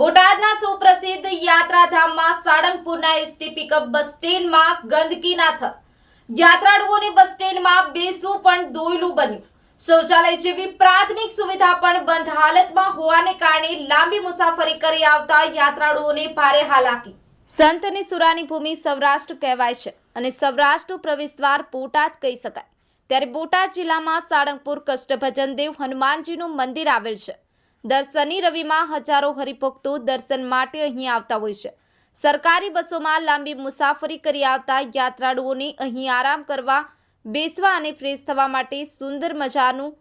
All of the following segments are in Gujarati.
બોટાદના સુપ્રસિદ્ધ યાત્રાધામમાં સાળંગપુરના એસટી પિકઅપ બસ સ્ટેન્ડમાં ગંદકી ના થ યાત્રાળુઓને બસ સ્ટેન્ડમાં બેસવું પણ દોયલું બન્યું. શૌચાલય જેવી પ્રાથમિક સુવિધા પણ બંધ હાલતમાં હોવાને કારણે લાંબી મુસાફરી કરી આવતા યાત્રાળુઓને ભારે હાલાકી. સંતની સુરાની ભૂમિ સૌરાષ્ટ્ર કહેવાય છે અને સૌરાષ્ટ્ર પ્રવેશદ્વાર બોટાદ કહી શકાય. ત્યારે બોટાદ જિલ્લામાં સાળંગપુર કષ્ટભજન દેવ હનુમાનજીનું મંદિર આવેલ છે. દર શનિ રવિમાં હજારો હરિભક્તો દર્શન માટે અહીં આવતા હોય છે. સરકારી બસોમાં લાંબી મુસાફરી કરી આવતા યાત્રાળુઓને અહીં આરામ કરવા, બેસવા અને ફ્રેશ થવા માટે સુંદર મજાનું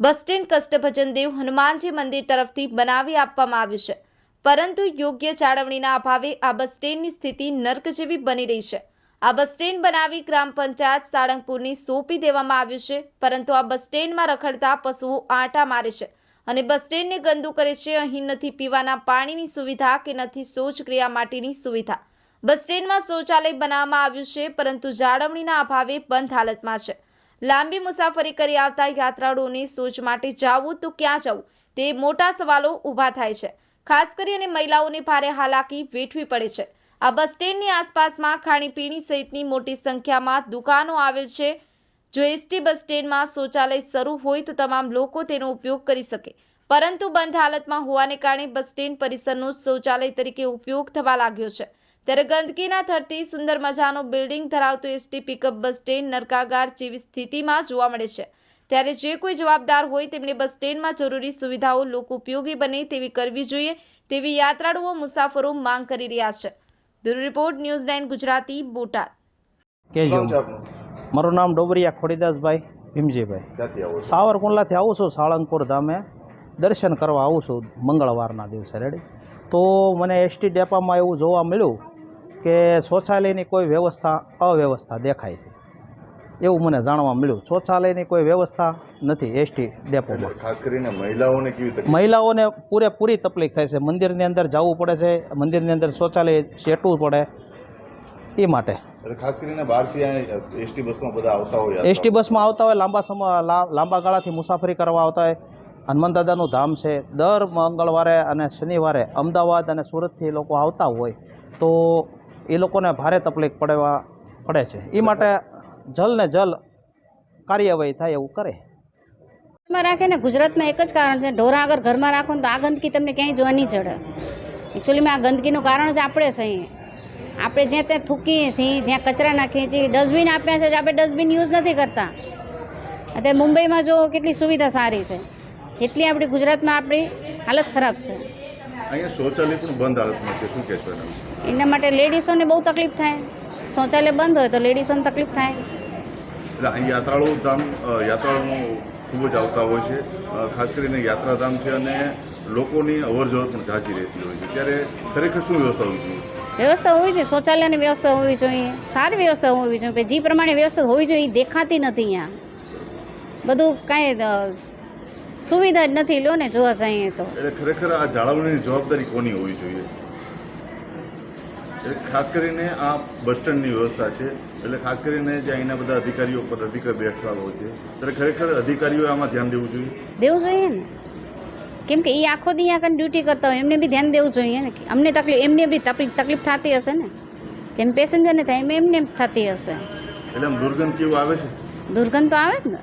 બસ સ્ટેન્ડ કષ્ટભજન દેવ હનુમાનજી મંદિર તરફથી બનાવી આપવામાં આવ્યું છે. પરંતુ યોગ્ય જાળવણીના અભાવે આ બસ સ્ટેન્ડની સ્થિતિ નર્ક જેવી બની રહી છે. આ બસ સ્ટેન્ડ બનાવી ગ્રામ પંચાયત સાળંગપુરની સોંપી દેવામાં આવ્યું છે, પરંતુ આ બસ સ્ટેન્ડમાં રખડતા પશુઓ આંટા મારે છે. અને બસ સ્ટેન્ડને ગંદુ કરે છે. અહીં નથી પીવાના પાણીની સુવિધા કે નથી શૌચક્રિયા માટેની સુવિધા. બસ સ્ટેન્ડમાં શૌચાલય બનાવવામાં આવ્યું છે, પરંતુ જાળવણીના અભાવે બંધ હાલતમાં છે. લાંબી મુસાફરી કરી આવતા યાત્રાળુઓને શૌચ માટે જાવું તો ક્યાં જવું? તે મોટા સવાલો ઊભા થાય છે. ખાસ કરીને મહિલાઓને ભારે હાલાકી વેઠવી પડે છે. આ બસ સ્ટેન્ડની આસપાસમાં ખાણીપીણી સહિતની મોટી સંખ્યામાં દુકાનો આવેલ છે. જો એસટી બસ સ્ટેન્ડમાં શૌચાલય શરૂ હોય તો તમામ લોકો તેનો ઉપયોગ કરી શકે. પરંતુ બંધ હાલતમાં હોવાને કારણે બસ સ્ટેન્ડ પરિસરનો શૌચાલય તરીકે ઉપયોગ થવા લાગ્યો છે. ત્યારે ગંદકીના થરતી સુંદર મજાનો બિલ્ડિંગ ધરાવતો એસટી પિકઅપ બસ સ્ટેન્ડ નરકાગાર જેવી સ્થિતિમાં જોવા મળે છે. ત્યારે જે કોઈ જવાબદાર હોય તેમણે બસ સ્ટેન્ડમાં જરૂરી સુવિધાઓ લોકો ઉપયોગી બને તેવી કરવી જોઈએ તેવી યાત્રાળુઓ મુસાફરો માંગ કરી રહ્યા છે. Bureau report news nine Gujarati Botad. મારું નામ ડોબરિયા ખોડીદાસભાઈ ભીમજીભાઈ. સાવરકુંડલાથી આવું છું સાળંગપુર ધામે. દર્શન કરવા આવું છું મંગળવારના દિવસે રેડી તો મને એસટી ડેપામાં એવું જોવા મળ્યું કે શૌચાલયની કોઈ વ્યવસ્થા અવ્યવસ્થા દેખાય છે. એવું મને જાણવા મળ્યું. શૌચાલયની કોઈ વ્યવસ્થા નથી એસટી ડેપોમાં. ખાસ કરીને મહિલાઓને કેવી મહિલાઓને પૂરેપૂરી તકલીફ થાય છે. મંદિરની અંદર જવું પડે છે મંદિરની અંદર શૌચાલય સેટવું પડે એ માટે. એટલે ખાસ કરીને બહારથી આ એસટી બસમાં બધા આવતા હોય એસટી બસમાં આવતા હોય લાંબા સમય લા- લાંબા ગાળાથી મુસાફરી કરવા આવતા હોય. હનુમાન દાદાનું ધામ છે. દર મંગળવારે અને શનિવારે અમદાવાદ અને સુરતથી લોકો આવતા હોય તો એ લોકોને ભારે તકલીફ પડવા પડે છે. એ માટે જલ ને જલ કાર્યવાહી થાય એવું કરે. ઘરમાં રાખે ને ગુજરાતમાં એક જ કારણ છે. ઢોરા અગર ઘરમાં રાખો ને તો આ ગંદકી તમને ક્યાંય જોવા નહીં ચડે એકચ્યુઅલીમાં આ ગંદકીનું કારણ જ આપણે છે અહીં. આપણે જ્યાં ત્યાં થૂકીએ છીએ જ્યાં કચરા નાખીએ છીએ ડસ્ટબિન આપ્યા છે આપણે ડસ્ટબિન યુઝ નથી કરતા. અત્યારે મુંબઈમાં જો કેટલી સુવિધા સારી છે. જેટલી આપણી ગુજરાતમાં આપણી હાલત ખરાબ છે. શૌચાલય પણ બંધ હાલતમાં છે શું કહેશો એના માટે લેડીઝોને બહુ તકલીફ થાય. શૌચાલય બંધ હોય તો લેડીઝોને તકલીફ થાય. યાત્રાળુ ધામ ખૂબ જ આવતા હોય છે. ખાસ કરીને યાત્રાધામ છે અને લોકોની અવરજવર પણ જાજી રહેતી હોય છે. ત્યારે ખરેખર શું વ્યવસ્થા હોવી જોઈએ? વ્યવસ્થા હોવી જોઈએ શૌચાલયની વ્યવસ્થા હોવી જોઈએ સારી વ્યવસ્થા હોવી જોઈએ જે પ્રમાણે વ્યવસ્થા હોવી જોઈએ એ દેખાતી નથી અહીંયા. બધું કાંઈ સુવિધા જ નથી લો ને જોવા જઈએ તો. એટલે ખરેખર આ જાળવણીની જવાબદારી કોની હોવી જોઈએ? એટલે ખાસ કરીને આ બસ સ્ટેન્ડની વ્યવસ્થા છે એટલે ખાસ કરીને જે અહીંના બધા અધિકારીઓ પર અધિકાર બેઠવા હોય છે ત્યારે ખરેખર અધિકારીઓ આમાં ધ્યાન દેવું જોઈએ? દેવું જોઈએ ને. કેમ કે એ આખો દી આગળ ડ્યુટી કરતા હોય એમને બી ધ્યાન દેવું જોઈએ ને અમને તકલીફ એમને બી તકલીફ તકલીફ થતી હશે ને? જેમ પેસેન્જરને થાય એમ એમને થતી હશે. એટલે દુર્ગંધ કેવું આવે છે? દુર્ગંધ તો આવે જ ને.